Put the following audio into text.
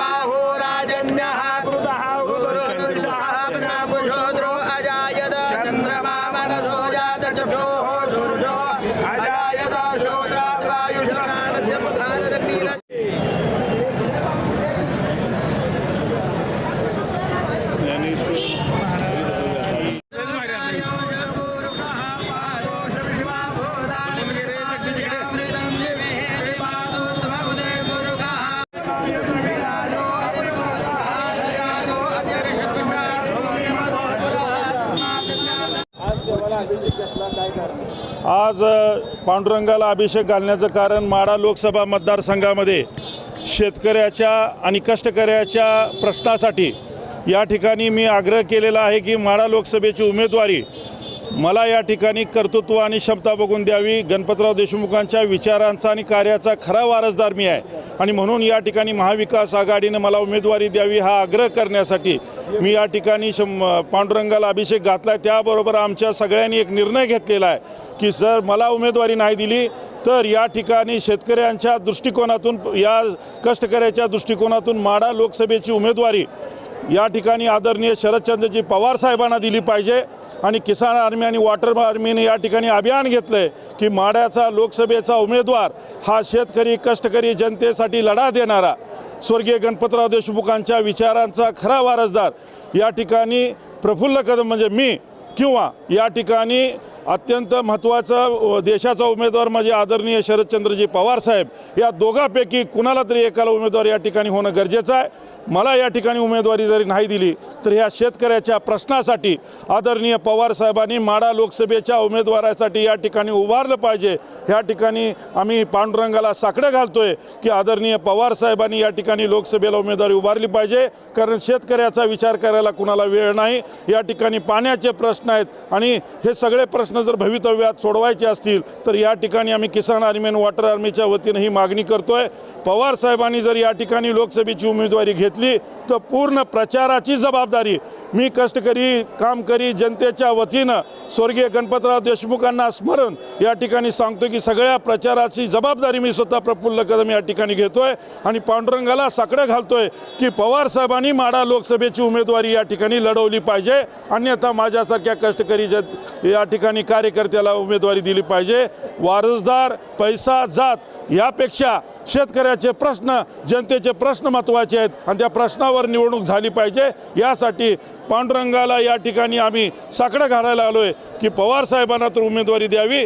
बाहो राजन्यः आज पांडुरंगाला अभिषेक घालण्याचं कारण माडा लोकसभा मतदारसंघामध्ये शेतकऱ्याच्या आणि कष्टकऱ्याच्या प्रश्नासाठी या ठिकाणी मी आग्रह केलेला आहे की माडा लोकसभेची उमेदवारी मला या ठिकाणी कर्तृत्व आणि क्षमता बघून द्यावी. गणपतराव देशमुखांच्या विचारांचा आणि कार्याचा खरा वारसदार मी आहे. आणि म्हणून या ठिकाणी महाविकास आघाडीनं मला उमेदवारी द्यावी हा आग्रह करण्यासाठी मी या ठिकाणी शं पांडुरंगाला अभिषेक घातला आहे त्याबरोबर आमच्या सगळ्यांनी एक निर्णय घेतलेला आहे की सर मला उमेदवारी नाही दिली तर या ठिकाणी शेतकऱ्यांच्या दृष्टिकोनातून या कष्टकऱ्याच्या दृष्टिकोनातून माडा लोकसभेची उमेदवारी या ठिकाणी आदरणीय शरदचंद्रजी पवार साहेबांना दिली पाहिजे आणि किसान आर्मी आणि वॉटर आर्मीने या ठिकाणी अभियान घेतलं आहे की माड्याचा लोकसभेचा उमेदवार हा शेतकरी कष्टकरी जनतेसाठी लढा देणारा स्वर्गीय गणपतराव देशमुखांच्या विचारांचा खरा वारसदार या ठिकाणी प्रफुल्ल कदम म्हणजे मी किंवा या ठिकाणी अत्यंत महत्त्वाचा देशाचा उमेदवार म्हणजे आदरणीय शरदचंद्रजी पवार साहेब या दोघापैकी कुणाला तरी एकाला उमेदवार या ठिकाणी होणं गरजेचं आहे? मला या ठिकाणी उमेदवारी जरी नाही दिली तर ह्या शेतकऱ्याच्या प्रश्नासाठी आदरणीय पवार साहेबांनी माडा लोकसभेच्या उमेदवारासाठी या ठिकाणी उभारलं पाहिजे. ह्या ठिकाणी आम्ही पांडुरंगाला साकडं घालतोय की आदरणीय पवार साहेबांनी या ठिकाणी लोकसभेला उमेदवारी उभारली पाहिजे कारण शेतकऱ्याचा विचार करायला कुणाला वेळ नाही. या ठिकाणी पाण्याचे प्रश्न आहेत आणि हे सगळे प्रश्न जर भवितव्यात सोडवायचे असतील तर या ठिकाणी आम्ही किसान आर्मी आणि वॉटर आर्मीच्या वतीनं ही मागणी करतोय. पवार साहेबांनी जर या ठिकाणी लोकसभेची उमेदवारी घेतली तर पूर्ण प्रचाराची जबाबदारी मी कष्टकरी कामकरी जनतेच्या वतीनं स्वर्गीय गणपतराव देशमुखांना स्मरण या ठिकाणी सांगतो की सगळ्या प्रचाराची जबाबदारी मी स्वतः प्रफुल्ल कदम या ठिकाणी घेतोय आणि पांडुरंगाला साकडं घालतोय की पवार साहेबांनी माडा लोकसभेची उमेदवारी या ठिकाणी लढवली पाहिजे. अन्यथा माझ्यासारख्या कष्टकरी जन या ठिकाणी कार्यकर्त्याला उमेदवारी दिली पाहिजे. वारसदार पैसा जात यापेक्षा शेतकऱ्याचे प्रश्न जनतेचे प्रश्न महत्त्वाचे आहेत आणि त्या प्रश्नावर निवडणूक झाली पाहिजे. यासाठी पांडुरंगाला या ठिकाणी आम्ही साकडं घालायला आलो आहे की पवार साहेबांना तर उमेदवारी द्यावी.